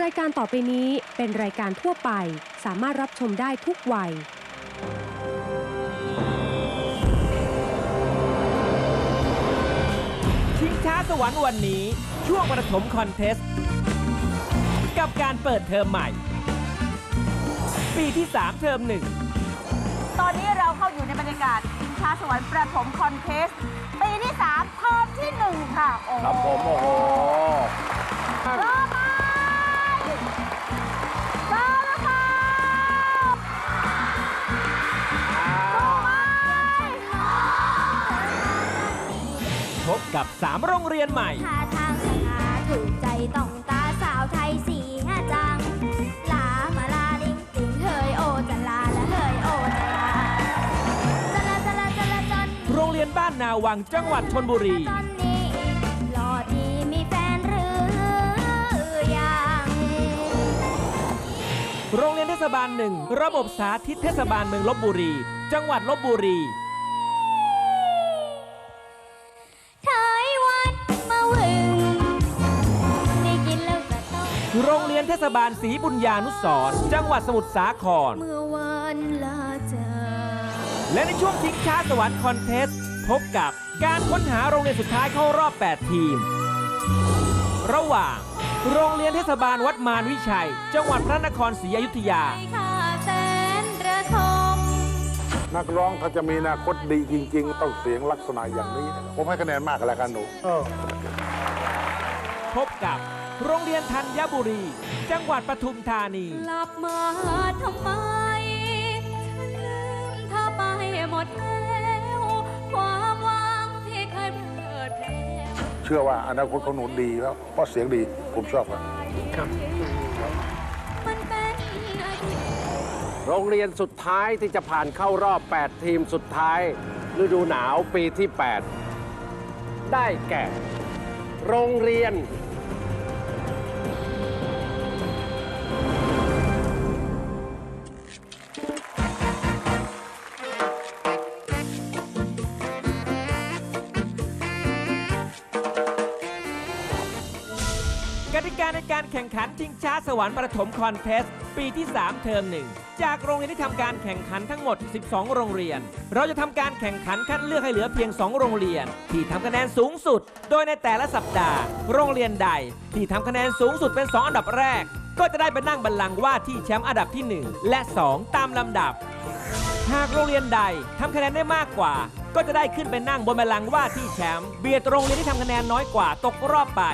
รายการต่อไปนี้เป็นรายการทั่วไป สามารถรับชมได้ทุกวัย ชิงช้าสวรรค์วันนี้ ช่วงประถมคอนเทสต์กับการเปิดเทอมใหม่ ปีที่ 3 เทอมหนึ่ง ตอนนี้เราเข้าอยู่ในบรรยากาศชิงช้าสวรรค์ประถมคอนเทสต์ปีที่ 3 เทอมที่ 1 ค่ะ โอ้โหครับผมโอ้โหพร้อม กับ 3 โรงเรียนใหม่ ท่าทางสง่าถูกใจต้องตาสาวไทยสีหาจัง ลามาลาลิงติงเฮยโอจะลาละเฮยโอจะลาจะลาจะลาจะลาจนโรงเรียนบ้านนาวังจังหวัดชนบุรีจนนี้หล่อดีมีแฟนหรือยัง โรงเรียนเทศบาลหนึ่งระบบสาธิตเทศบาลเมืองลบบุรี จังหวัดลบบุรี ทศบาลศรีบุญญานุสรณ์จังหวัดสมุทรสาคร เมื่อวันลาจากและในช่วงชิงช้าสวรรค์คอนเทสต์พบกับการค้นหาโรงเรียนสุดท้ายเข้ารอบ 8 ทีม ระหว่าง โรงเรียนเทศบาลวัดมารวิชัย จังหวัดพระนครศรีอยุธยา ข้าแสนระทมนักร้องถ้าจะมีอนาคตดีจริง ๆ ต้องเสียงลักษณะอย่างนี้นะครับผมให้คะแนนมากกันแล้วกันหนู พบกับ โรงเรียนธัญบุรี จังหวัดปทุมธานี กลับมาทำไม ฉันลืมเธอไปหมดแล้ว ความหวังที่เคยเพลิดเพลวเชื่อว่าอนาคตของหนูดีแล้วเพราะเสียงดีผมชอบครับ มันเป็นอดีต โรงเรียนสุดท้ายที่จะผ่านเข้ารอบ 8 ทีมสุดท้าย ฤดูหนาวปีที่ 8 ได้แก่ โรงเรียน กติกาในการแข่งขันชิงช้าสวรรค์ประถมคอนเทสต์ปีที่ 3 เทอมหนึ่งจากโรงเรียนที่ทำการแข่งขันทั้งหมด 12 โรงเรียน เราจะทำการแข่งขันคัดเลือกให้เหลือเพียง 2 โรงเรียน ที่ทำคะแนนสูงสุด โดยในแต่ละสัปดาห์ โรงเรียนใด ที่ทำคะแนนสูงสุดเป็น 2 อันดับแรก ก็จะได้ไปนั่งบัลลังก์ว่าที่แชมป์อันดับที่ 1 และ 2 ตามลำดับ หากโรงเรียนใดทำคะแนนได้มากกว่าก็จะได้ขึ้นไปนั่งบนบัลลังก์ว่าที่แชมป์เบียดโรงเรียนที่ทำคะแนนน้อยกว่าตกรอบไป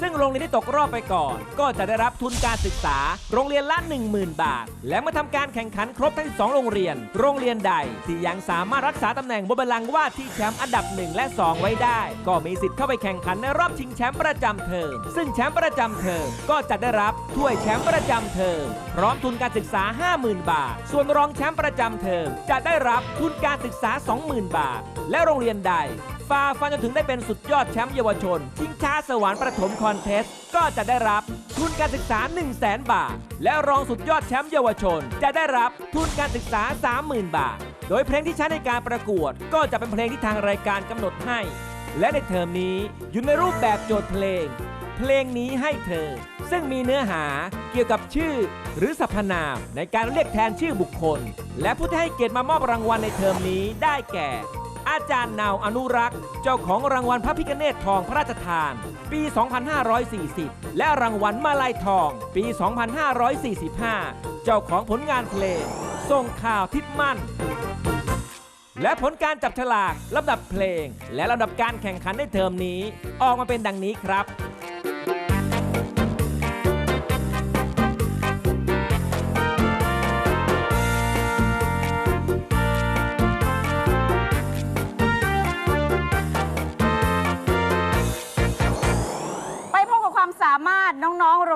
ซึ่งโรงเรียนที่ตกรอบไปก่อน ก็จะได้รับทุนการศึกษา โรงเรียนละ 10,000 บาท และเมื่อทำการแข่งขันครบทั้ง 2 โรงเรียน โรงเรียนใดที่ยังสามารถรักษาตำแหน่งบนบัลลังก์ว่าที่แชมป์อันดับ 1 และ 2 ไว้ได้ ก็มีสิทธิ์เข้าไปแข่งขันในรอบชิงแชมป์ประจำเทอมซึ่งแชมป์ประจำเทอมก็จะได้รับถ้วยแชมป์ประจำเทอมพร้อมทุนการศึกษา 50,000 บาท ส่วนรองแชมป์ประจำเทอมจะได้รับทุนการศึกษา 20,000 บาท และโรงเรียนใด ฝ่าฟันจนถึงได้เป็นสุดยอดแชมป์เยาวชน ชิงช้าสวรรค์ประถมคอนเทสต์ก็จะได้รับทุนการศึกษา 1 0 0 0 0แบาท และรองสุดยอดแชมป์เยาวชน จะได้รับทุนการศึกษา 30,000 บาท โดยเพลงที่ใช้ในการประกวด ก็จะเป็นเพลงที่ทางรายการกำหนดให้ และในเทอมนี้อยู่ในรูปแบบโจทย์เพลง เพลงนี้ให้เธอ ซึ่งมีเนื้อหาเกี่ยวกับชื่อ หรือสรรพนามในการเรียกแทนชื่อบุคคล และผู้ที่ให้เกียรติมามอบรางวัลในเทอมนี้ได้แก่ อาจารย์นาวอนุรักษ์ เจ้าของรางวัลพระพิคเนตทองพระราชทาน ปี 2540 และรางวัลมาลายทอง ปี 2545 เจ้าของผลงานเพลงส่งข่าวทิพมั่น และผลการจับฉลากลำดับเพลง และลำดับการแข่งขันในเทอมนี้ ออกมาเป็นดังนี้ครับ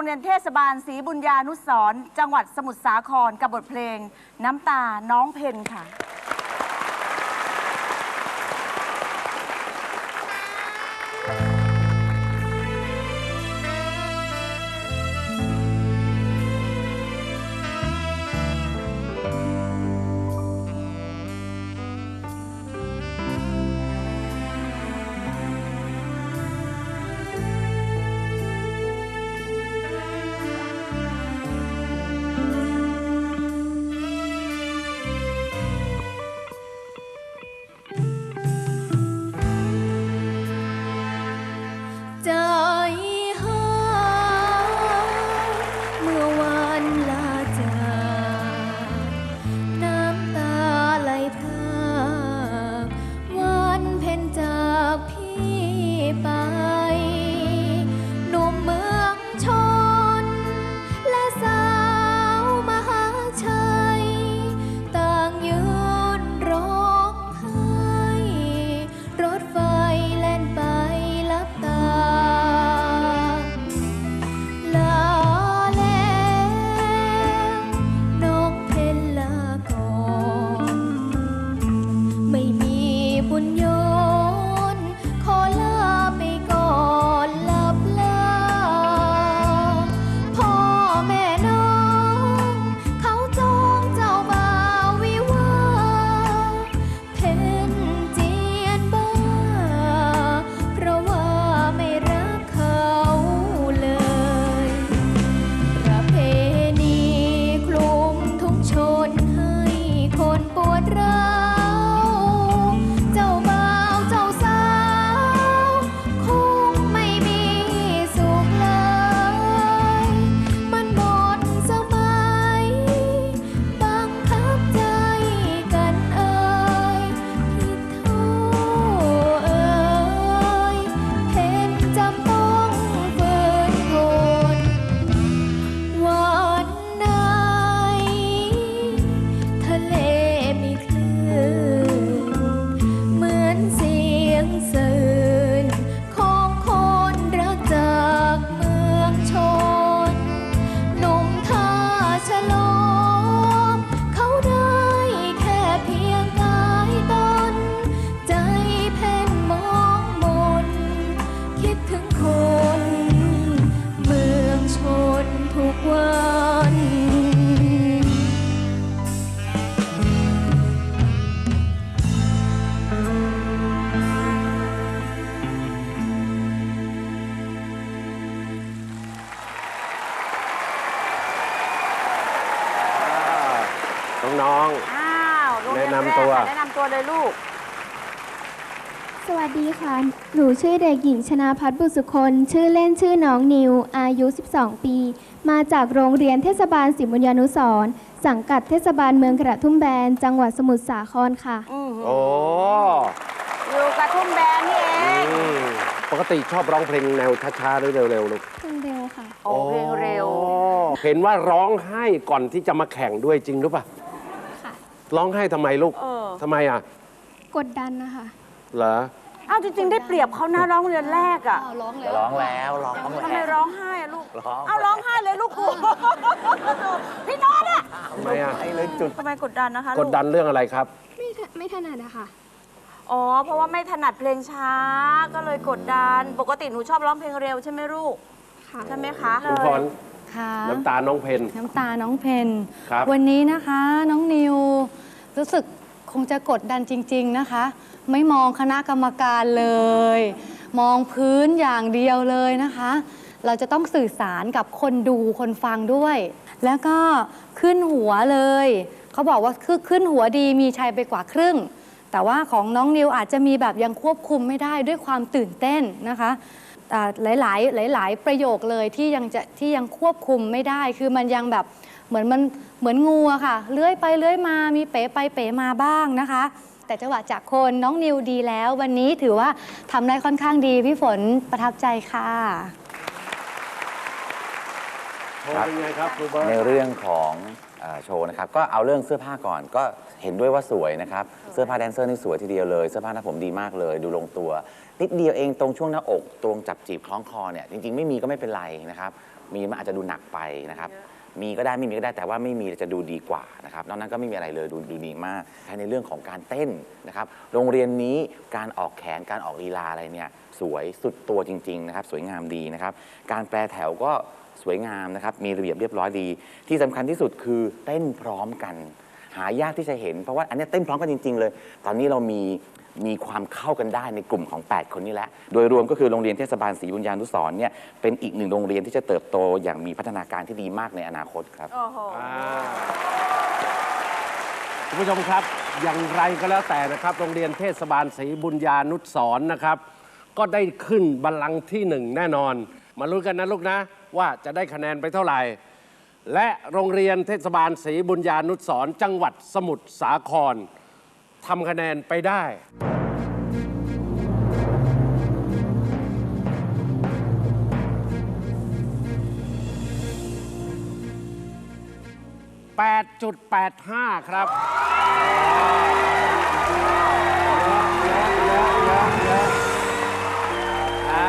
รงเรียนเทศบาลศรีบุญญานุสรณ์จังหวัดสมุทรสาครกับบทเพลง น้ำตาน้องเพนค่ะ นแนะแรนำกตัวค่ะแนะนำตัวเลยลูก สวัสดีค่ะ หนูชื่อเด็กหญิงชนาพัฒน์บุษคนชื่อเล่นชื่อน้องนิว อายุ 12 ปี มาจากโรงเรียนเทศบาลศรีบุญญานุสรณ์สังกัดเทศบาลเมืองกระทุ่มแบน จังหวัดสมุทรสาครค่ะอือหือโอ้อยู่กระทุ่มแบนนี่เอง อืมปกติชอบร้องเพลงแนวช้าๆหรือเร็วๆลูกเพลงเร็วค่ะ โอ้เพลงเร็ว อ๋อเห็นว่าร้องไห้ก่อนที่จะมาแข่งด้วยจริงหรือเปล่าค่ะ ร้องไห้ทำไมลูกเออ ทำไมอะกดดันนะคะเหรออ้าวจริงๆ ได้เปรียบเขานะร้องเรียนแรกอะร้องแล้วร้องแล้วทำไมร้องไห้อะลูกร้อง เอาร้องไห้เลยลูกกูพี่โน้ตอะทำไมอะไอ้เลยจุด ทำไมกดดันนะคะกลูดดันเรื่องอะไรครับ ไม่ถไม่ถนัดอะค่ะ อ๋อเพราะว่าไม่ถนัดเพลงช้าก็เลยกดดัน ปกติหนูชอบร้องเพลงเร็วใช่ไหมลูกค่ะ ใช่ไหมคะคุณพรค่ะน้ำตาน้องเพน น้ำตาน้องเพน ครับ วันนี้นะคะน้องนิว รู้สึกคงจะกดดันจริง ๆนะคะ ไม่มองคณะกรรมการเลย มองพื้นอย่างเดียวเลยนะคะ เราจะต้องสื่อสารกับคนดูคนฟังด้วย แล้วก็ขึ้นหัวเลย เขาบอกว่าคือขึ้นหัวดีมีชัยไปกว่าครึ่ง แต่ว่าของน้องนิวอาจจะมีแบบยังควบคุมไม่ได้ด้วยความตื่นเต้นนะคะหลาย ๆ หลาย ๆ ประโยคเลยที่ยังจะที่ยังควบคุมไม่ได้ คือมันยังแบบเหมือนมัน เหมือนงูอะค่ะ เลื้อยไปเลื้อยมามีเป๋ไปเป๋มาบ้างนะคะ แต่จังหวะจากคนน้องนิวดีแล้ว วันนี้ถือว่าทำได้ค่อนข้างดี พี่ฝนประทับใจค่ะ โชว์เป็นไงครับครูเบิร์ต ในเรื่องของเอ่อโชว์นะครับ ก็เอาเรื่องเสื้อผ้าก่อนก็เห็นด้วยว่าสวยนะครับ เสื้อผ้าแดนเซอร์นี่สวยทีเดียวเลย เสื้อผ้าหน้าผมดีมากเลย ดูลงตัว นิดเดียวเองตรงช่วงหน้าอก ตรงจับจีบคล้องคอเนี่ยจริง ๆ ไม่มีก็ไม่เป็นไรนะครับ มีมันอาจจะดูหนักไปนะครับ มีก็ได้ไม่มีก็ได้แต่ว่าไม่มีจะดูดีกว่านะครับนอกนั้นก็ไม่มีอะไรเลยดูดูดีมากภายในเรื่องของการเต้นนะครับโรงเรียนนี้การออกแขนการออกลีลาอะไรเนี่ยสวยสุดตัวจริงๆนะครับสวยงามดีนะครับการแปรแถวก็สวยงามนะครับมีระเบียบเรียบร้อยดี ที่สำคัญที่สุดคือเต้นพร้อมกัน หายากที่จะเห็น เพราะว่าอันนี้เต้นพร้อมกันจริง ๆ เลย ตอนนี้เรามี มีความเข้ากันได้ในกลุ่มของ 8 คนนี้แล้วโดยรวมก็คือโรงเรียนเทศบาลศรีบุญญานุสรณ์เนี่ยเป็นอีกหนึ่งโรงเรียนที่จะเติบโตอย่างมีพัฒนาการที่ดีมากในอนาคตครับ โอ้โหอ่าคุณผู้ชมครับอย่างไรก็แล้วแต่นะครับ โรงเรียนเทศบาลศรีบุญญานุสรณ์นะครับ ก็ได้ขึ้นบัลลังก์ที่หนึ่งแน่นอน มาลุ้นกันนะลูกนะ ว่าจะได้คะแนนไปเท่าไหร่ และโรงเรียนเทศบาลศรีบุญญานุสรณ์จังหวัดสมุทรสาคร ทำคะแนนไปได้ 8.85 ครับเยอะเยอะเยอะเยอะอ่า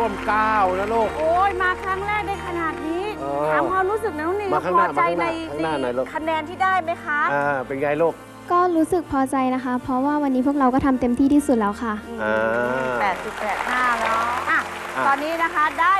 น้อยนะร่วม9นะลูก โอ้ยมาครั้งแรกได้ขนาดนี้เออถามความรู้สึกนะน้องนิวมาข้างพหอน้าใจมาในข้างหน้าข้างหน้าหน่อยลูก คะแนนที่ได้ไหมคะ อ่าเป็นไงลูกก็รู้สึกพอใจนะคะ เพราะว่าวันนี้พวกเราก็ทำเต็มที่ที่สุดแล้วค่ะ อ่า 8.85 แล้วอะอะ ตอนนี้นะคะได้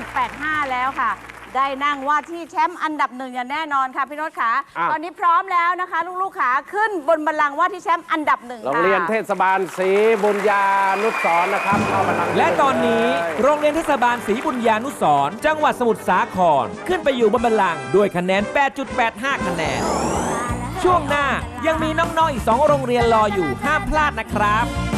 8.85 แล้วค่ะ ได้นั่งว่าที่แชมป์อันดับหนึ่งอย่างแน่นอนค่ะพี่โน้ตขาอะ ตอนนี้พร้อมแล้วนะคะ ลูกๆขาขึ้นบนบัลลังก์ว่าที่แชมป์อันดับหนึ่งโรงค่ะ เรียนเทศบาลศรีบุญญานุสรณ์นะครับเข้ามาลังก์และตอนนี้เลยโรงเรียนเทศบาลศรีบุญญานุสรณ์จังหวัดสมุทรสาคร ขึ้นไปอยู่บนบัลลังก์ด้วยคะแนน 8.85 คะแนน ช่วงหน้ายังมีน้องๆอีก 2 โรงเรียนรออยู่ห้ามพลาดนะครับ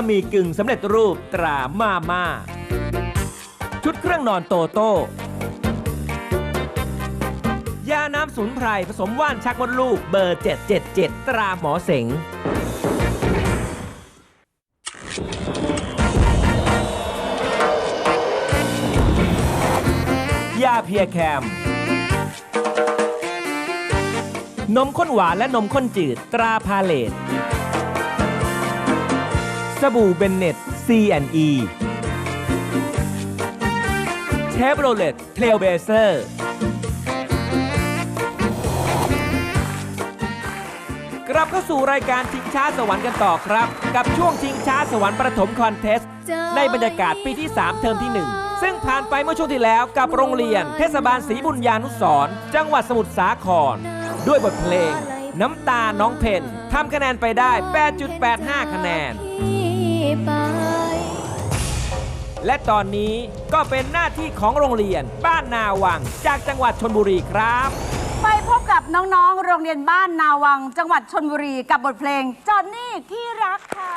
ะหมี่กึ่งสำเร็จรูปตรามาม่าชุดเครื่องนอนโตโต้ยาน้ำสมุนไพรผสมว่านชักมดลูกเบอร์ 777 ตราหมอเสงยาเพียแคม นมข้นหวานและนมข้นจืดตราพาเลต สบู่เบนเน็ต C&E เชฟโรเลตเทลเบเซอร์กลับเข้าสู่รายการชิงช้าสวรรค์กันต่อครับ กับช่วงชิงช้าสวรรค์ประถมคอนเทสต์ ในบรรยากาศปีที่ 3 เทอมที่ 1 ซึ่งผ่านไปเมื่อช่วงที่แล้วกับโรงเรียน เทศบาลศรีบุญญานุสรณ์จังหวัดสมุทรสาคร ด้วยบทเพลง น้ำตาน้องเพนทำคะแนนไปได้ 8.85 คะแนน ไป และตอนนี้ก็เป็นหน้าที่ของโรงเรียนบ้านนาวัง จากจังหวัดชนบุรีครับ ไปพบกับน้องๆ โรงเรียนบ้านนาวัง จังหวัดชนบุรีกับบทเพลงจอนนี่ที่รักค่ะ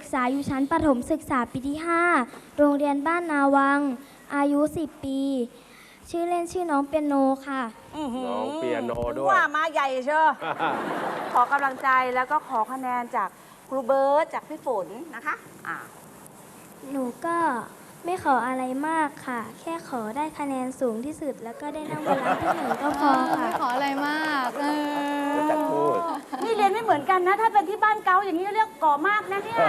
กษาอยู่ชั้นประถมศึกษาปีที่ 5 โรงเรียนบ้านนาวัง อายุ 10 ปี ชื่อเล่นชื่อน้องเปียโนค่ะน้องเปียโนด้วย ว่ามาใหญ่เชียวขอกำลังใจแล้วก็ขอคะแนนจากครูเบิร์ตจากพี่ฝนนะคะอ่า หนูก็ ไม่ขออะไรมากค่ะ แค่ขอได้คะแนนสูงที่สุด แล้วก็ได้นั่งบนหลังที่หนึ่งก็พอค่ะ ไม่ขออะไรมากเออรู้จักพูด นี่เรียนไม่เหมือนกันนะ ถ้าเป็นที่บ้านเกาอย่างนี้เรียกก่อมากนะเนี่ย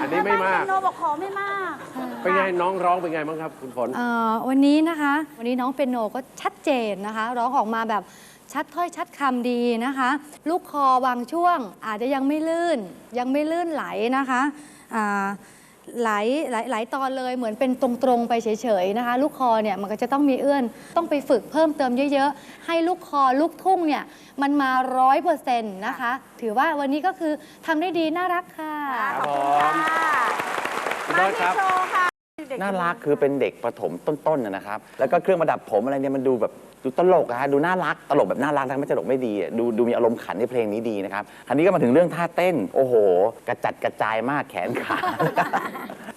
อันนี้ไม่มากบ้นเปียโนบอกขอไม่มาก เป็นไงน้องร้องเป็นไงบ้างครับคุณฝน เอ่อวันนี้นะคะ วันนี้น้องเปียโนก็ชัดเจนนะคะ ร้องออกมาแบบชัดถ้อยชัดคำดีนะคะ ลูกคอบางช่วงอาจจะยังไม่ลื่น ยังไม่ลื่นไหลนะคะอ่าไหลไหลไหลตอนเลยเหมือนเป็นตรงๆไปเฉยๆนะคะ ลูกคอเนี่ยมันก็จะต้องมีเอื้อน ต้องไปฝึกเพิ่มเติมเยอะๆ ให้ลูกคอลูกทุ่งเนี่ยมันมาร้อยเปอร์เซ็นต์นะคะ ถือว่าวันนี้ก็คือทำได้ดีน่ารักค่ะครับขอบคุณผมค่ะคุณมาเบิร์ตครับที่โชว์ค่ะ เด็น่ารักคือเป็นเด็กประถมต้นๆนะนะครับ แล้วก็เครื่องประดับผมอะไรเนี่ยมันดูแบบดูตลกอะฮะดูน่ารักตลกแบบน่ารักนะไม่ตลกไม่ดีอะดูดูมีอารมณ์ขันในเพลงนี้ดีนะครับคราวนี้ก็มาถึงเรื่องท่าเต้น โอ้โห กระจัดกระจายมากแขนขา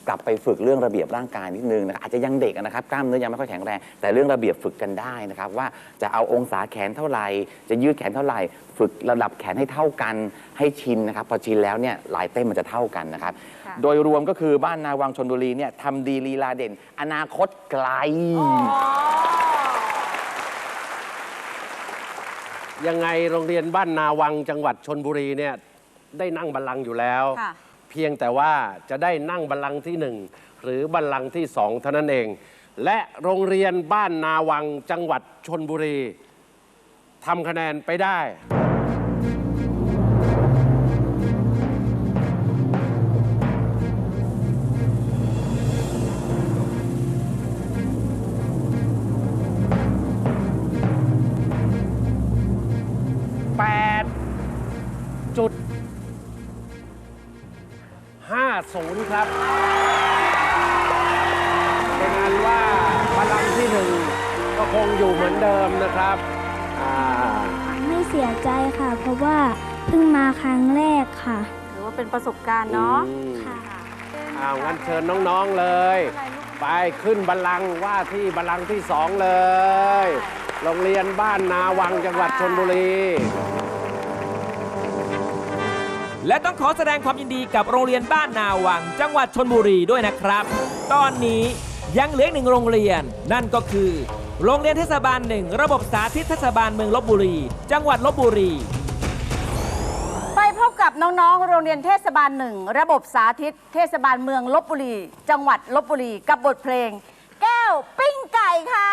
กลับไปฝึกเรื่องระเบียบร่างกายนิดนึงนะครับอาจจะยังเด็กอะนะครับกล้ามเนื้อยังไม่ค่อยแข็งแรง แต่เรื่องระเบียบฝึกกันได้นะครับ ว่าจะเอาองศาแขนเท่าไหร่จะยืดแขนเท่าไหร่ ฝึกระดับแขนให้เท่ากันให้ชินนะครับพอชินแล้วเนี่ยลายเต้นมันจะเท่ากันนะครับ โดยรวมก็คือบ้านนาวังชนบุรีเนี่ยทำดีลีลาเด่น อนาคตไกล ยังไงโรงเรียนบ้านนาวังจังหวัดชนบุรีเนี่ยได้นั่งบัลลังก์อยู่แล้ว ค่ะ เพียงแต่ว่าจะได้นั่งบัลลังก์ที่หนึ่งหรือบัลลังก์ที่สองเท่านั้นเอง และโรงเรียนบ้านนาวังจังหวัดชนบุรีทำคะแนนไปได้ สบการณ์เนาะอืมค่ะอ้าวงั้นเชิญน้องๆเลย ไปขึ้นบัลลังก์ว่าที่บัลลังก์ที่สองเลย โรงเรียนบ้านนาวังจังหวัดชนบุรี และต้องขอแสดงความยินดีกับโรงเรียนบ้านนาวัง จังหวัดชนบุรีด้วยนะครับ ตอนนี้ยังเหลืออกหนึ่งโรงเรียน นั่นก็คือ โรงเรียนเทศบาลหนึ่งระบบสาธิตเทศบาลเมืองลบบุรี จังหวัดลบบุรีไปพบ กับน้องๆ โรงเรียนเทศบาลหนึ่งระบบสาธิต เทศบาลเมืองลบบุรี จังหวัดลบบุรี กับบทเพลง แก้วปิ้งไก่ค่ะ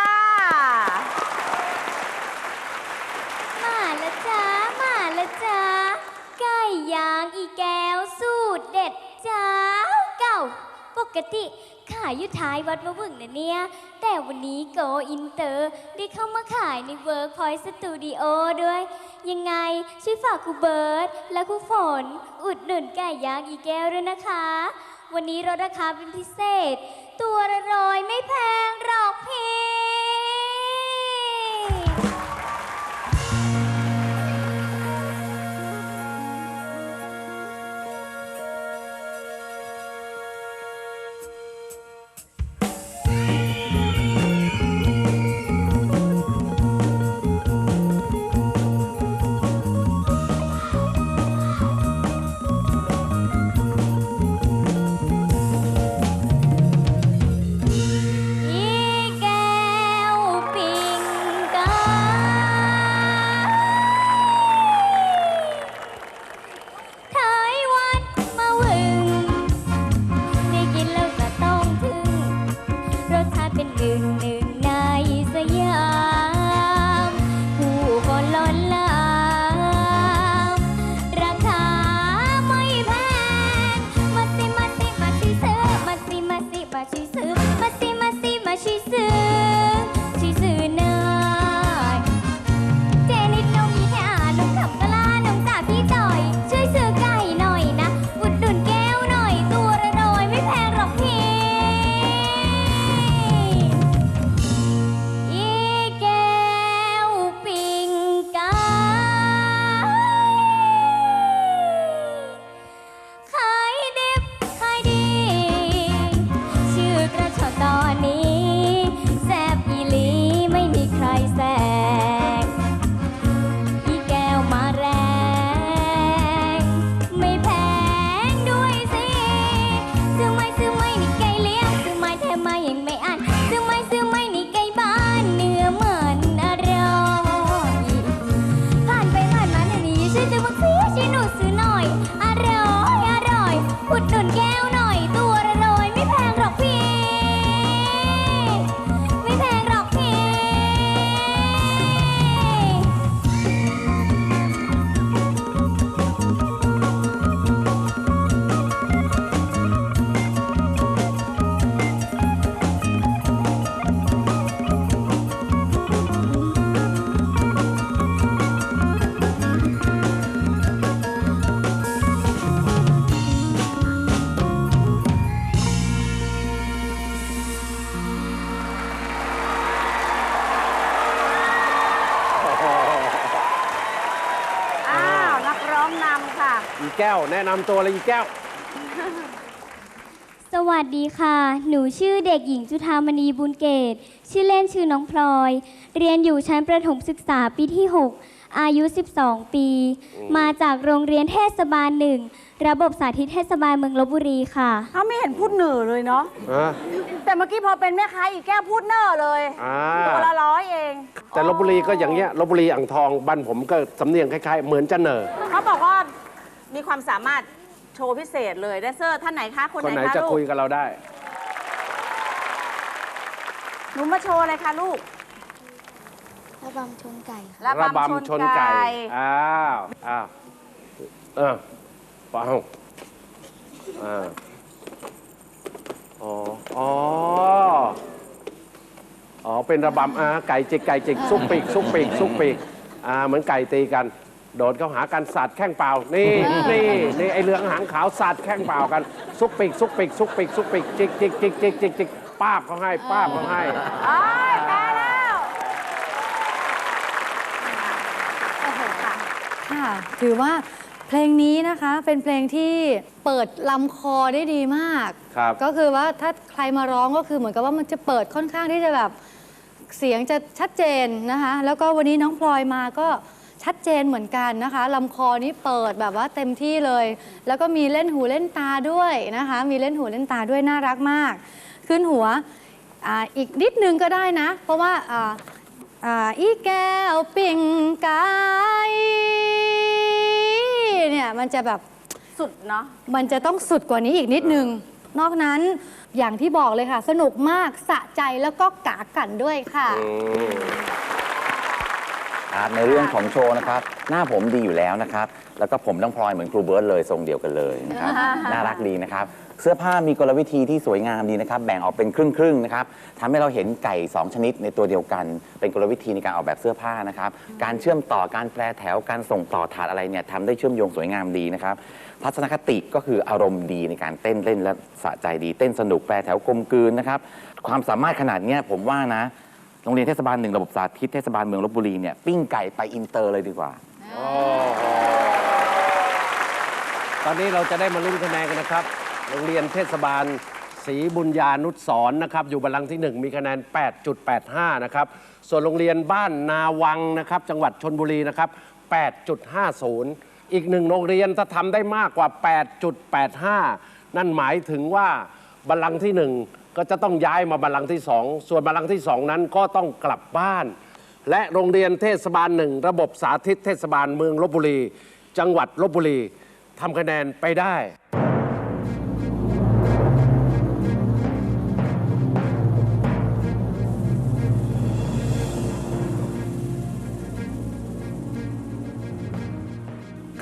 มาละจ้ามาละจ้าไก่ย่างอีแก้วสูตรเด็ดจ้าเก่า ปกติ ขายอยู่ท้ายวัดมะบึงนะเนี่ย แต่วันนี้โกอินเตอร์ได้เข้ามาขายในเวิร์กพอยต์สตูดิโอด้วย ยังไงช่วยฝากครูเบิร์ตและครูฝน อุดหนุนไก่ย่างอีแก้วด้วยนะคะ วันนี้ราราคาเป็นพิเศษ ตัวละร้อยไม่แพงหรอก นะนำตัวเลยอีแก้ว สวัสดีค่ะ หนูชื่อเด็กหญิงจุธามณีบุญเกต ชื่อเล่นชื่อน้องพลอย เรียนอยู่ชั้นประถมศึกษาปีที่ 6 อายุ 12 ปี มาจากโรงเรียนเทศบาลหนึ่ง ระบบสาธิตเทศบาลเมืองลบบุรีค่ะเขาไม่เห็นพูดเหนือเลยเนาะ อ่าแต่เมื่อกี้พอเป็นแม่ค้าอีกแก้วพูดเนอร์เลยอ่า ตัวละร้อยเอง แต่ลบบุรีก็อย่างเงี้ยลบบุรีอ่างทองบ้านผมก็สำเนียงคล้ายๆ เหมือนจะเหนอเขาบอกว่า มีความสามารถโชว์พิเศษเลยแดนเซอร์ท่านไหนคะคนคนไหไหนนคะจะลูคุยกกับเราได้ หนูมาโชว์อะไรคะลูกระบำชนไก่ค่ะระบำชนไก่ อ้าว อ้าวเออฟังอ่าอ๋อ อ๋อ อ๋อ เป็นระบำอ่าไก่จิกไก่จิกซุกปีกซุกปีกซุกปีกอ่า เหมือนไก่ตีกัน โดดเข้าหากันสาดแข้งเปล่า นี่ นี่นี่ไอเหลืองหางขาวสาดแข้งเปล่ากัน ซุกปิกซุกปิกซุกปิกซุกปิกจิกจิกจิกจิกจิกจิกป้าบเขาให้ป้าบเขาให้โอ้ยแพ้แล้วค่ะ ถือว่าเพลงนี้นะคะเป็นเพลงที่เปิดลำคอได้ดีมาก ครับ ก็คือว่าถ้าใครมาร้องก็คือเหมือนกับว่ามันจะเปิดค่อนข้างที่จะแบบเสียงจะชัดเจนนะคะ แล้วก็วันนี้น้องพลอยมาก็ ชัดเจนเหมือนกันนะคะลำคอนี้เปิดแบบว่าเต็มที่เลย แล้วก็มีเล่นหูเล่นตาด้วยนะคะ มีเล่นหูเล่นตาด้วยน่ารักมาก ขึ้นหัวอ่าอีกนิดนึงก็ได้นะ เพราะว่าอ่าอ่าอีแก้วปิ่งไก่เนี่ยมันจะแบบสุดเนาะมันจะต้องสุดกว่านี้อีกนิดนึง นอกนั้นอย่างที่บอกเลยค่ะ สนุกมากสะใจแล้วก็กากันด้วยค่ะ ครับในเรื่องของโชว์นะครับ หน้าผมดีอยู่แล้วนะครับ แล้วก็ผมต้องพลอยเหมือนครูเบิร์ตเลยทรงเดียวกันเลยนะครับ น่ารักดีนะครับ เสื้อผ้ามีกลวิธีที่สวยงามดีนะครับ แบ่งออกเป็นครึ่งๆนะครับทำให้เราเห็นไก่ 2 ชนิดในตัวเดียวกัน เป็นกลวิธีในการออกแบบเสื้อผ้านะครับ การเชื่อมต่อการแปรแถวการส่งต่อถาดอะไรเนี่ยทำได้เชื่อมโยงสวยงามดีนะครับ ทัศนคติก็คืออารมณ์ดีในการเต้นเล่นและสะใจดี เต้นสนุกแปรแถวกลมกลืนนะครับ ความสามารถขนาดเนี้ยผมว่านะ โรงเรียนเทศบาลหนึ่งระบบสาธิตเทศบาลเมืองลบบุรีเนี่ยปิ้งไก่ไปอินเตอร์เลยดีกว่า ตอนนี้เราจะได้มาลุ้นคะแนนกันนะครับ โรงเรียนเทศบาลศรีบุญญานุสรณ์นะครับอยู่บัลลังก์ที่ 1 มีคะแนน 8.85 นะครับ ส่วนโรงเรียนบ้านนาวังนะครับ จังหวัดชนบุรีนะครับ 8.50 อีกหนึ่งโรงเรียนถ้าทำได้มากกว่า 8.85 นั่นหมายถึงว่าบัลลังก์ที่ 1 ก็จะต้องย้ายมาบัลลังก์ที่ 2 ส่วนบัลลังก์ที่ 2 นั้นก็ต้องกลับบ้าน และโรงเรียนเทศบาลหนึ่งระบบสาธิตเทศบาลเมืองลบบุรี จังหวัดลบบุรีทำคะแนนไปได้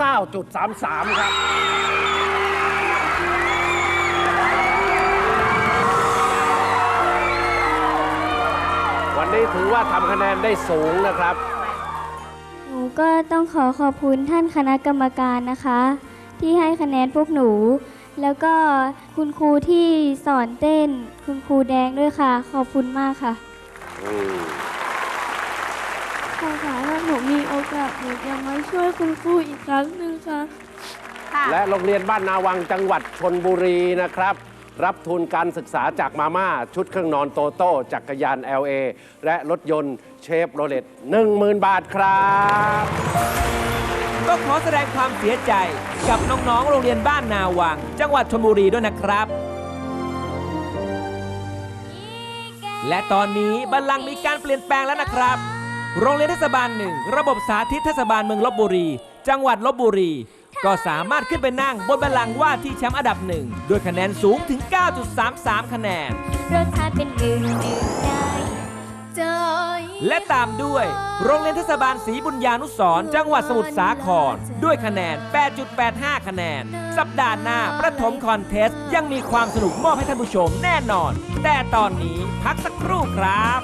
9.33 ครับ นนี้ถือว่าทำคะแนนได้สูงนะครับ หนูก็ต้องขอขอบคุณท่านคณะกรรมการนะคะ ที่ให้คะแนนพวกหนู แล้วก็คุณครูที่สอนเต้น คุณครูแดงด้วยค่ะ ขอบคุณมากค่ะขอค่ะถ้าหนูมีโอกาสหนูจะมาช่วยคุณครูอีกครั้งหนึ่งค่ะค่ะและโรงเรียนบ้านนาวังจังหวัดชนบุรีนะครับ รับทุนการศึกษาจากมาม่า ชุดเครื่องนอนโตโต้จักรยาน LA และรถยนต์เชฟโรเลต10,000 บาทครับ ก็ขอแสดงความเสียใจกับน้องๆ โรงเรียนบ้านนาวัง จังหวัดชลบุรีด้วยนะครับ และตอนนี้บัลลังก์มีการเปลี่ยนแปลงแล้วนะครับ โรงเรียนเทศบาลหนึ่งระบบสาธิตเทศบาลเมืองลบบุรี จังหวัดลบบุรี ก็สามารถขึ้นไปนั่งบนบัลลังก์ว่าที่แชมป์อันดับหนึ่งด้วยคะแนนสูงถึง 9.33 คะแนน รสชาติเป็นหนึ่งดื่มได้ใจและตามด้วย โรงเรียนเทศบาลศรีบุญญานุสรณ์จังหวัดสมุทรสาคร ด้วยคะแนน 8.85 คะแนน สัปดาห์หน้าประถมคอนเทสต์ยังมีความสนุกมอบให้ท่านผู้ชมแน่นอน แต่ตอนนี้พักสักครู่ครับ